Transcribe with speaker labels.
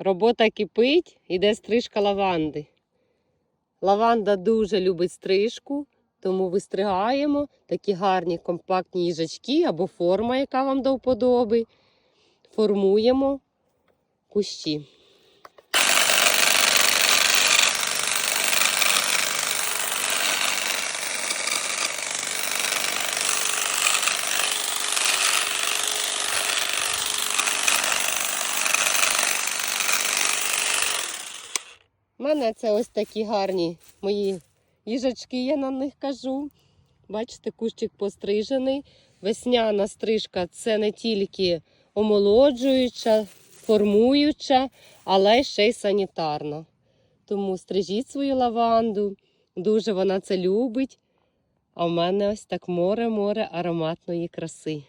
Speaker 1: Робота кипить, іде стрижка лаванди. Лаванда дуже любить стрижку, тому вистригаємо такі гарні компактні їжачки або форма, яка вам до вподоби. Формуємо кущі. У мене це ось такі гарні мої їжачки, я на них кажу. Бачите, кущик пострижений. Весняна стрижка це не тільки омолоджуюча, формуюча, але ще й санітарна. Тому стрижіть свою лаванду, дуже вона це любить. А в мене ось так море-море ароматної краси.